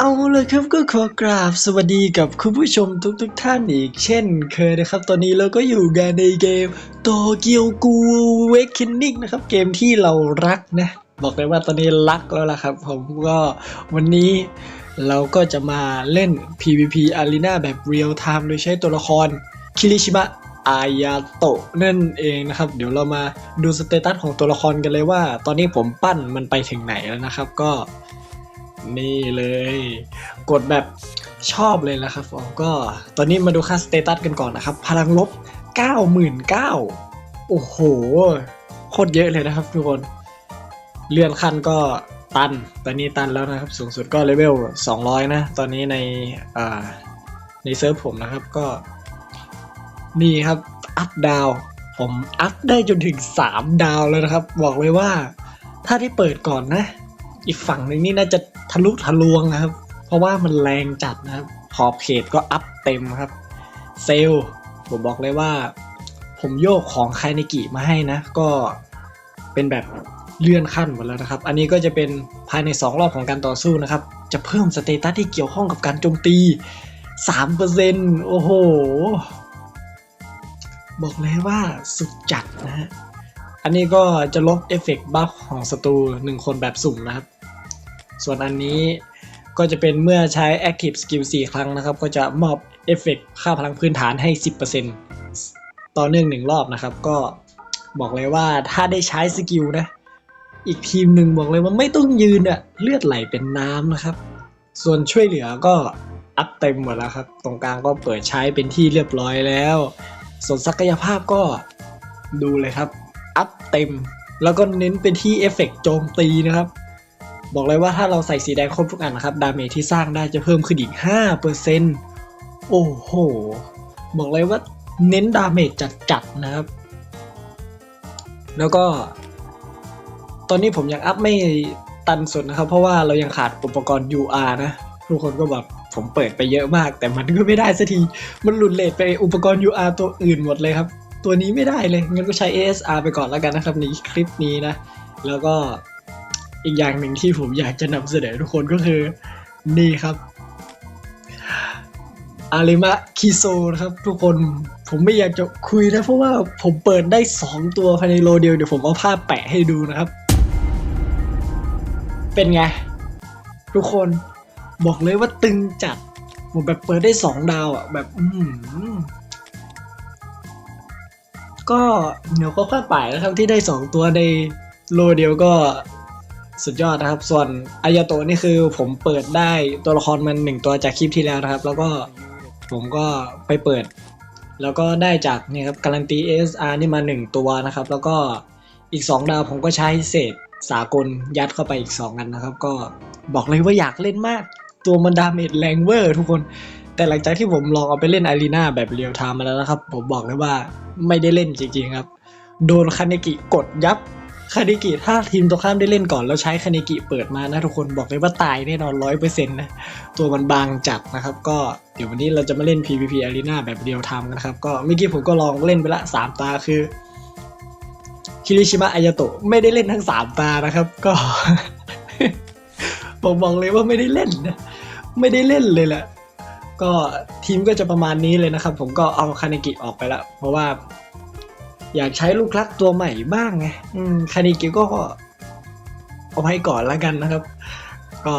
เอาเลยครับก็ขอกราบสวัสดีกับคุณผู้ชมทุกๆทท่านอีกเช่นเคยนะครับ ตอนนี้เราก็อยู่กันในเกมโตเกียวกูเวกคินนิ่งนะครับ เกมที่เรารักนะ บอกเลยว่าตอนนี้รักแล้วล่ะครับ ผมก็วันนี้เราก็จะมาเล่น PVP Arena แบบ Real Time โดยใช้ตัวละครคิริชิมะอายาโตะนั่นเองนะครับ เดี๋ยวเรามาดูสเตตัสของตัวละครกันเลยว่า ตอนนี้ผมปั้นมันไปถึงไหนแล้วนะครับ ก็ นี่เลย กดแบบชอบเลยนะครับผมก็ตอนนี้มาดูค่าสเตตัสกันก่อนนะครับ พลังลบ 99,000โอ้โห โคตรเยอะเลยนะครับทุกคน เลื่อนขั้นก็ตัน ตอนนี้ตันแล้วนะครับ สูงสุดก็เลเวล 200 นะ ตอนนี้ในในเซิร์ฟผมนะครับก็ นี่ครับ อัพดาว ผมอัพได้จนถึง 3 ดาวแล้วนะครับ บอกเลยว่าถ้าที่เปิดก่อนนะ อีกฝั่งหนึ่งนี่น่าจะ ทะลุทะลวงนะครับ เพราะว่ามันแรงจัดนะครับ ขอบเขตก็อัพเต็มครับ เซลผมบอกเลยว่า ผมโยกของไคเนกิมาให้นะ ก็เป็นแบบเลื่อนขั้นหมดแล้วนะครับ อันนี้ก็จะเป็นภายใน 2 รอบของการต่อสู้นะครับ จะเพิ่มสเตตัสที่เกี่ยวข้องกับการโจมตี 3%โอ้โห บอกเลยว่าสุดจัดนะฮะ อันนี้ก็จะลบเอฟเฟกต์บัฟของศัตรู1คนแบบสุ่มนะครับ ส่วนอันนี้ก็จะเป็นเมื่อใช้ Active Skill 4 ครั้งนะครับ ก็จะมอบเอฟเฟกต์ค่าพลังพื้นฐานให้ 10%ต่อเนื่องหนึ่งรอบนะครับ ก็บอกเลยว่าถ้าได้ใช้สกิลนะ อีกทีมหนึ่งบอกเลยว่าไม่ต้องยืนอะเลือดไหลเป็นน้ำนะครับ ส่วนช่วยเหลือก็อัพเต็มหมดแล้วครับ ตรงกลางก็เปิดใช้เป็นที่เรียบร้อยแล้ว ส่วนศักยภาพก็ดูเลยครับ อัพเต็ม แล้วก็เน้นเป็นที่เอฟเฟกต์โจมตีนะครับ บอกเลยว่าถ้าเราใส่สีแดงครบทุกอันนะครับ ดาเมจที่สร้างได้จะเพิ่มขึ้นอีก 5%โอ้โห บอกเลยว่าเน้นดาเมจจัดๆนะครับ แล้วก็ ตอนนี้ผมยังอัพไม่ตันสุดนะครับ เพราะว่าเรายังขาดอุปกรณ์ UR นะ ทุกคนก็แบบผมเปิดไปเยอะมาก แต่มันก็ไม่ได้สักที มันหลุดเลทไปอุปกรณ์ UR ตัวอื่นหมดเลยครับ ตัวนี้ไม่ได้เลย งั้นก็ใช้ ASR ไปก่อนแล้วกันนะครับในคลิปนี้นะ แล้วก็ อีกอย่างหนึ่งที่ผมอยากจะนำเสนอทุกคนก็คือ นี่ครับอาริมะคิโซนะครับ ทุกคนผมไม่อยากจะคุยนะ เพราะว่าผมเปิดได้ 2 ตัวภายในโลเดียว เดี๋ยวผมเอาภาพแปะให้ดูนะครับ เป็นไง ทุกคนบอกเลยว่าตึงจัด ผมแบบเปิดได้ 2 ดาวอะ แบบ อืมก็เดี๋ยวก็ค่อยไปนะครับที่ได้ 2 ตัวในโลเดียวก็ สุดยอดนะครับ ส่วนอายาโตะนี่คือผมเปิดได้ตัวละครมันหนึ่งตัวจากคลิปที่แล้วนะครับ แล้วก็ผมก็ไปเปิด แล้วก็ได้จากเนี่ยครับการันตี ASR นี่มา 1 ตัวนะครับ แล้วก็อีก 2 ดาวผมก็ใช้เศษสากลยัดเข้าไปอีก 2 อันนะครับ ก็บอกเลยว่าอยากเล่นมาก ตัวมันดาเมจแรงเวอร์ทุกคน แต่หลังจากที่ผมลองเอาไปเล่นอารีนาแบบเรียลไทม์มาแล้วนะครับ ผมบอกเลยว่าไม่ได้เล่นจริงๆครับ โดนคาเนกิกดยับ คาเนกิถ้าทีมตัวข้ามได้เล่นก่อนแล้วใช้คาเนกิเปิดมานะทุกคนบอกเลยว่าตายแน่นอนร้อยเปอร์เซ็นต์นะตัวมันบางจัดนะครับ ก็เดี๋ยววันนี้เราจะมาเล่น PVP Arena แบบเรียลไทม์กันนะครับ ก็เมื่อกี้ผมก็ลองเล่นไปละสามตาคือคิริชิมะอายาโตะไม่ได้เล่นทั้งสามตานะครับ ก็ผมบอกเลยว่าไม่ได้เล่นนะไม่ได้เล่นเลยแหละก็ทีมก็จะประมาณนี้เลยนะครับ ผมก็เอาคาเนกิออกไปล้วเพราะว่า อยากใช้ลูกรักตัวใหม่บ้างไงคาเนกิก็เอาไว้ก่อนแล้วกันนะครับ ก็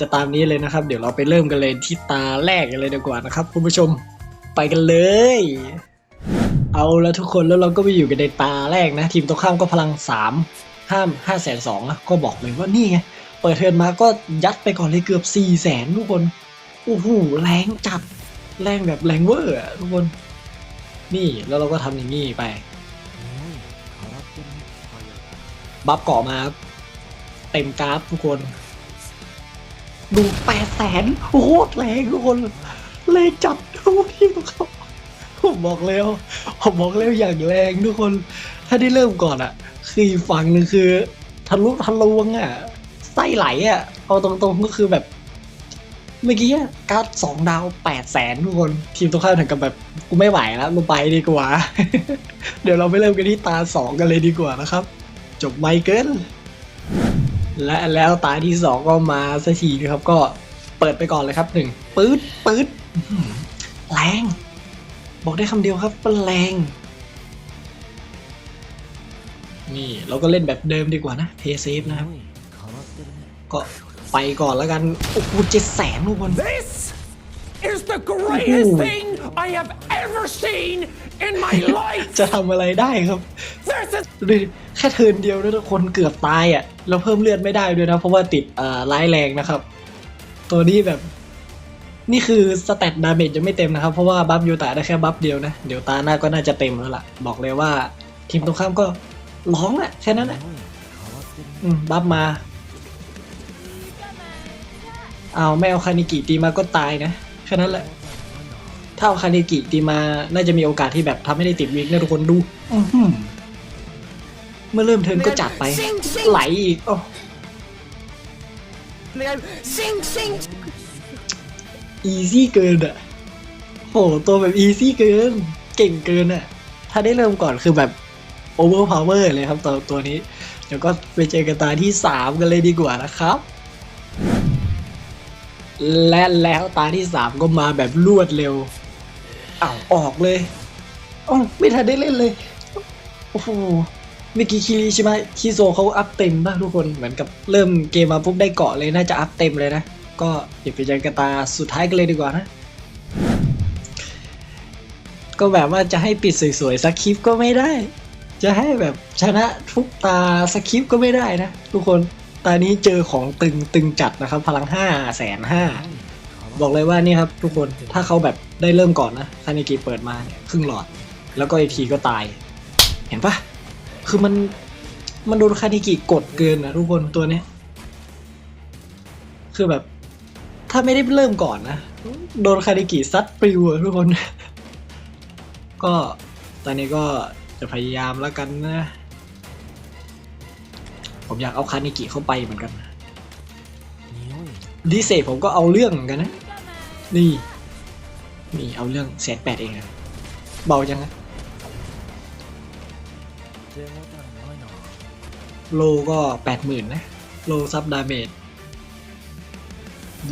จะตามนี้เลยนะครับ เดี๋ยวเราไปเริ่มกันเลยที่ตาแรกกันเลยดีกว่านะครับ คุณผู้ชมไปกันเลย เอาแล้วทุกคนแล้วเราก็ไปอยู่กันในตาแรกนะ ทีมตรงข้ามก็พลังสามห้ามห้าแสนสองนะก็บอกเลยว่านี่ไงเปิดเทิร์นมาก็ยัดไปก่อนเลยเกือบ4ี่แสนทุกคนโอ้โหแรงจัดแรงแบบแรงเวอร์อะทุกคน นี่แล้วเราก็ทำอย่างนี้ไป บัฟเกาะมา เต็มกราฟทุกคน ดูแปดแสนโอ้โหแรงทุกคนแรงจัดทุกที่เขาผมบอกแล้วผมบอกแล้วอย่างแรงทุกคน ถ้าได้เริ่มก่อนอะคือฝั่งหนึ่งคือทะลุทะลวงอะไส้ไหลอะเอาตรงๆก็คือแบบเมื่อกี้การ์ดสองดาวแปดแสนทุกคน ทีมตรงข้ามถึงกับแบบกูไม่ไหวแล้วมึงไปดีกว่า เดี๋ยวเราไปเริ่มกันที่ตาสองกันเลยดีกว่านะครับ จบไมเคิลและแล้วตาที่สองก็มาสักทีนะครับ ก็เปิดไปก่อนเลยครับหนึ่งปื๊ดปื๊ดอื้อหือแรง บอกได้คำเดียวครับว่าแรง นี่เราก็เล่นแบบเดิมดีกว่านะเทเซฟนะครับ ก็ไปก่อนแล้วกัน โอ้โหเจ็ดแสนทุกคน This is the greatest Ooh. thing I have ever seen in my life. จะทำอะไรได้ครับ This is ดูดิแค่เทินเดียวนะทุกคนเกือบตายอะแล้วเพิ่มเลือดไม่ได้ด้วยนะเพราะว่าติดอ่าร้ายแรงนะครับ ตัวนี้แบบ นี่คือสเตตดาเมจยังไม่เต็มนะครับ เพราะว่าบัฟยูตาได้แค่บัฟเดียวนะ เดี๋ยวตาหน้าก็น่าจะเต็มแล้วล่ะ บอกเลยว่า ทีมตรงข้ามก็ร้องอะแค่นั้นแหละบัฟมาเอาไม่เอาคานิกิตีมาก็ตายนะแค่นั้นแหละถ้าเอาคานิกิตีมาน่าจะมีโอกาสที่แบบทำให้ได้ติดวิกนะทุกคนดู อื้อหือ เมื่อเริ่มเทิร์นก็จัดไป ไหลอีกโอ้ sing sing. อีซี่เกินอะโหตัวแบบอีซี่เกิน เก่งเกินอะถ้าได้เริ่มก่อนคือแบบโอเวอร์พาวเวอร์เลยครับตัวตัวนี้ เดี๋ยวก็ไปเจอกันตาที่ 3 กันเลยดีกว่านะครับ และแล้วตาที่ 3 ก็มาแบบรวดเร็วอ้าวออกเลยอ๋อไม่ทันได้เล่นเลย โอ้โห เมื่อกี้คิริใช่ไหมคิโซเขาอัพเต็มมากทุกคนเหมือนกับเริ่มเกมมาปุ๊บได้เกาะเลยน่าจะอัพเต็มเลยนะ ก็เดี๋ยวไปเจอกันตาสุดท้ายกันเลยดีกว่านะ ก็แบบว่าจะให้ปิดสวยๆสักคลิปก็ไม่ได้ จะให้แบบชนะทุกตาสักคริปก็ไม่ได้นะ ทุกคนตานี้เจอของตึงตึงจัดนะครับ พลังห้าแสนห้าบอกเลยว่านี่ครับทุกคนถ้าเขาแบบได้เริ่มก่อนนะคานิกิเปิดมาเนี่ยครึ่งหลอด แล้วก็อีกทีก็ตาย เห็นปะ คือมันมันโดนคานิกิกดเกินนะทุกคนตัวเนี้ย คือแบบ ถ้าไม่ได้เริ่มก่อนนะ โดนคานิกิซัดปลิวอะทุกคน ก็ตอนนี้ก็จะพยายามแล้วกันนะ ผมอยากเอาคานิกิเข้าไปเหมือนกันดีเซผมก็เอาเรื่องเหมือนกันนะ นี่ นี่เอาเรื่องแสนแปดเองอะเบาจังนะ โลก็แปดหมื่นนะ โลซับดาเมจ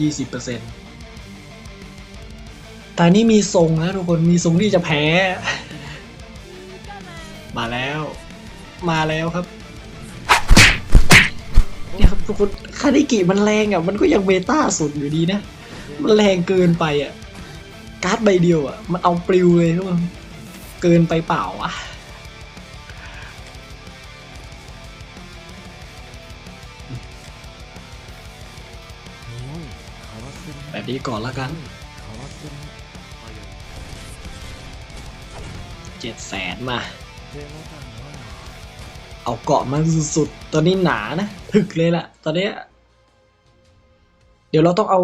ยี่สิบเปอร์เซ็นต์แต่นี่มีทรงนะทุกคนมีทรงที่จะแพ้ มาแล้ว มาแล้วครับเนี่ยครับทุกคนคานิกิมันแรงอะ มันก็ยังเบต้าสุดอยู่ดีนะ มันแรงเกินไปอะ การ์ดใบเดียวอะ มันเอาปลิวเลยทุกคนเกินไปเปล่าอะ แบบนี้ก่อนละกันเจ็ดแสนมา เอาเกาะมาสุดๆ ตอนนี้หนานะถึกเลยล่ะตอนเนี้ยเดี๋ยวเราต้องเอา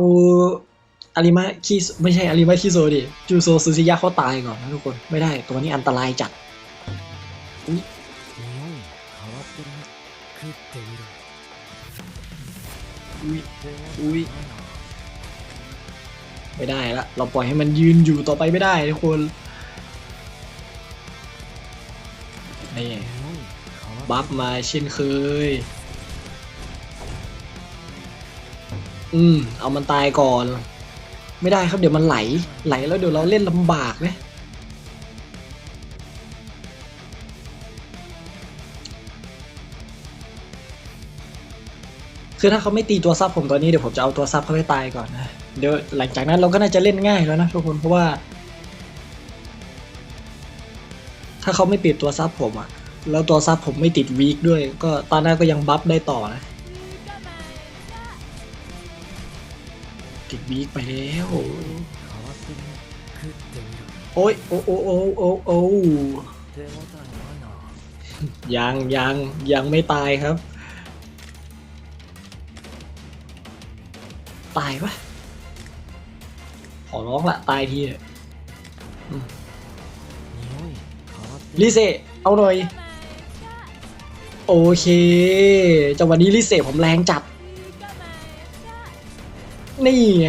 อาริมะคีไม่ใช่อาริมะคีโซดิจูโซซูซิยะเขาตายก่อนนะทุกคน ไม่ได้ตัวนี้อันตรายจัดอุ๊ยอุ๊ยอุ๊ย ไม่ได้ละเราปล่อยให้มันยืนอยู่ต่อไปไม่ได้ทุกคนนี่บัฟมาเช่นเคย อืม เอามันตายก่อน ไม่ได้ครับเดี๋ยวมันไหล ไหลแล้วเดี๋ยวเราเล่นลำบากนะคือถ้าเขาไม่ตีตัวซับผมตอนนี้เดี๋ยวผมจะเอาตัวซับเขาให้ตายก่อนนะ เดี๋ยวหลังจากนั้นเราก็น่าจะเล่นง่ายแล้วนะทุกคนเพราะว่า ถ้าเขาไม่ปิดตัวซับผมอะแล้วตัวซับผมไม่ติดวีคด้วย ก็ตอนหน้าก็ยังบัฟได้ต่อนะ ติดวีคไปแล้วโอ้ยโอ้โอ้โอ้โอ้โอ้ยังยังยังไม่ตายครับ ตายปะ ขอร้องละตายทีเถอะอืมลิเซเอาหน่อย โอเคจังหวะนี้ลิเซผมแรงจัด นี่ไง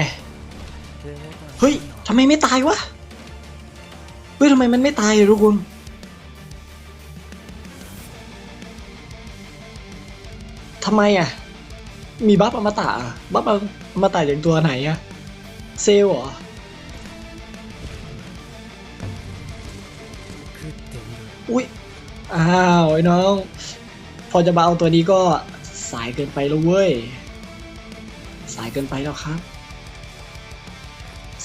เฮ้ยทำไมไม่ตายวะ เฮ้ยทำไมมันไม่ตายอะทุกคนทำไมอะ มีบัฟอมตะอะบัฟอมตะอย่างตัวไหนอะเซลลเหรอ อุ้ยอ้าวไอ้น้อง พอจะมาเอาตัวนี้ก็สายเกินไปแล้วเว้ย สายเกินไปแล้วครับ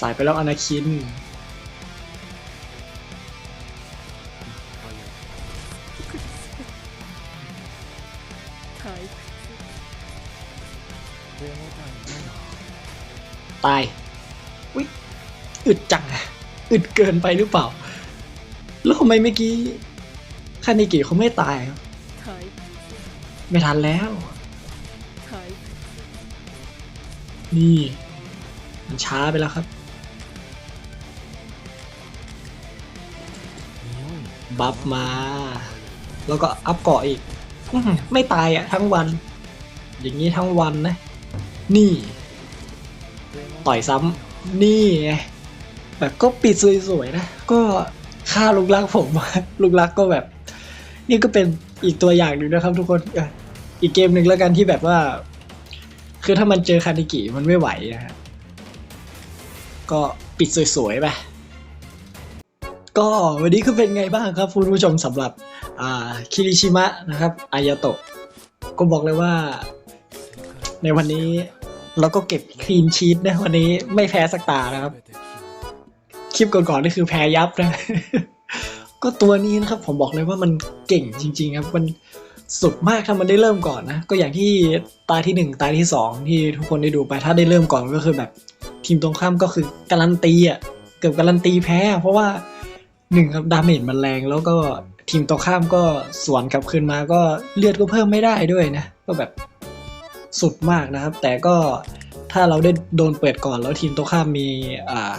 สายไปแล้วอนาคินตายอุ้ยอึดจังอะอึดเกินไปหรือเปล่า แล้วทำไมเมื่อกี้ คานิกิเขาไม่ตายครับไม่ทันแล้ว นี่ มันช้าไปแล้วครับ บัฟมา แล้วก็อัพเกาะอีกอื้อหือไม่ตายอะทั้งวัน อย่างนี้ทั้งวันนะ นี่ ต่อยซ้ำนี่ไงแบบก็ปิดสวยๆนะ ก็ฆ่าลูกรักผม ลูกรักก็แบบ นี่ก็เป็นอีกตัวอย่างหนึ่งนะครับ ทุกคนอีกเกมหนึ่งแล้วกันที่แบบว่า คือถ้ามันเจอคานิกิมันไม่ไหวนะฮะก็ปิดสวยๆไปก็วันนี้ก็เป็นไงบ้างครับคุณผู้ชมสำหรับคิริชิมะนะครับอายาโตะก็บอกเลยว่า ในวันนี้เราก็เก็บคลีนชีตนะวันนี้ไม่แพ้สักตานะครับ คลิปก่อนๆนี่คือแพ้ยับนะ ก็ตัวนี้นะครับผมบอกเลยว่ามันเก่งจริง ๆ ครับ มันสุดมากถ้ามันได้เริ่มก่อนนะ ก็อย่างที่ตาที่หนึ่งตาที่สองที่ทุกคนได้ดูไปถ้าได้เริ่มก่อนก็คือแบบทีมตรงข้ามก็คือการันตีอะเกือบการันตีแพ้ เพราะว่าหนึ่งครับดาเมจมันแรงแล้วก็ทีมตรงข้ามก็สวนกลับคืนมาก็เลือดก็เพิ่มไม่ได้ด้วยนะ ก็แบบสุดมากนะครับ แต่ก็ถ้าเราได้โดนเปิดก่อนแล้วทีมตรงข้ามมีอ่า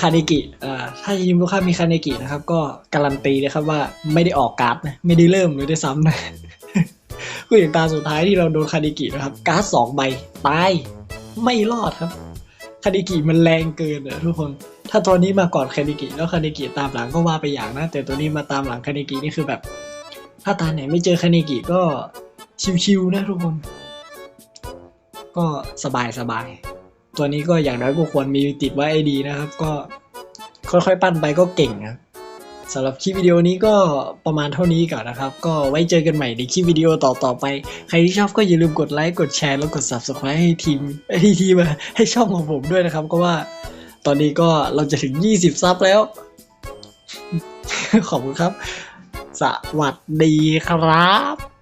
คาเนกิอ่อถ้าทีมลูกค้ามีคาเนกินะครับ ก็การันตีเลยครับว่าไม่ได้ออกการ์ดนะไม่ได้เริ่มเลยด้ซ้ำนะก็ออย่างตาสุดท้ายที่เราโดนคาเนกินะครับ การ์ดสองใบตายไม่รอดครับคาเนกิมันแรงเกินอะทุกคน ถ้าตัวนี้มาก่อนคาเนกิแล้วคาเนกิตามหลังก็ว่าไปอย่างนะ แต่ตัวนี้มาตามหลังคาเนกินี่คือแบบ ถ้าตาไหนไม่เจอคาเนกิก็ชิวๆนะทุกคน ก็สบายสบาย ตัวนี้ก็อย่างน้อยก็ควรมีติดไว้ให้ดีนะครับ ก็ค่อยๆปั้นไปก็เก่งครับสำหรับคลิปวิดีโอนี้ก็ประมาณเท่านี้ก่อนนะครับ ก็ไว้เจอกันใหม่ในคลิปวิดีโอต่อๆไป ใครที่ชอบก็อย่าลืมกดไลค์กดแชร์แล้วกด subscribe ให้ทีมให้ทีมให้ช่องของผมด้วยนะครับ ก็ว่าตอนนี้ก็เราจะถึง 20 ซับแล้ว ขอบคุณครับ สวัสดีครับ